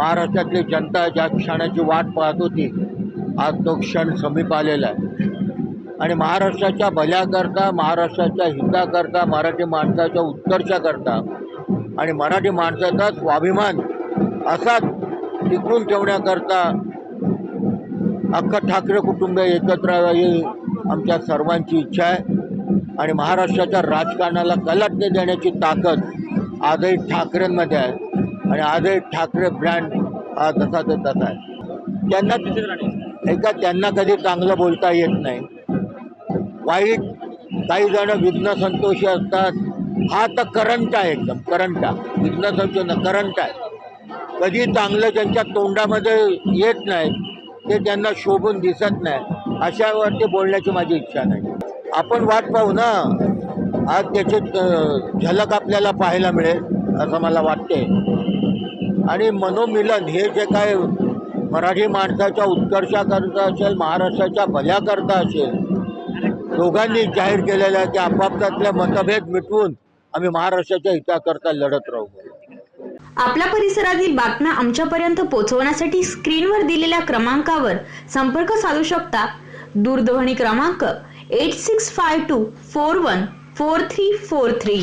महाराष्ट्रातली जनता ज्या क्षणाची वाट पाहत होती आज तो क्षण समीप आलेला आहे. आणि महाराष्ट्राच्या भल्याकरता महाराष्ट्राच्या हिताकरता मराठी माणसाच्या उत्कर्षाकरता आणि मराठी माणसाचा स्वाभिमान असाच टिकून ठेवण्याकरता अख्खं ठाकरे कुटुंब एकत्र येईल ही आमच्या सर्वांची इच्छा आहे. आणि महाराष्ट्राच्या राजकारणाला कलाटणी देण्याची ताकद आजही ठाकरेंमध्ये आहे. आणि आजही ठाकरे ब्रँड हा तसा ते तसा आहे. त्यांना एका त्यांना कधी चांगलं बोलता येत नाही. वाईट काही जण विघ्न संतोषी असतात. हा तर करंट आहे एकदम करंट आहे. विघ्न संतोष करंट आहे. कधी चांगलं त्यांच्या तोंडामध्ये येत नाही ते त्यांना शोभून दिसत नाही अशावरती बोलण्याची माझी इच्छा नाही. आपण वाट पाहू ना. आज त्याची झलक आपल्याला पाहायला मिळेल असं मला वाटते आणि मनोमिलन हे जे काय मराठी माणसाच्या उत्कर्षाकरता असेल महाराष्ट्राच्या भल्याकरता असेल दोघांनी जाहीर केलेल्या आहे की मतभेद मिटवून आम्ही महाराष्ट्राच्या हिताकरता लढत राहू आपल्या परिसरातील बातम्या आमच्यापर्यंत पोहोचवण्यासाठी स्क्रीनवर दिलेल्या क्रमांकावर संपर्क साधू शकता. दूरध्वनी क्रमांक eight six five two four one four three four three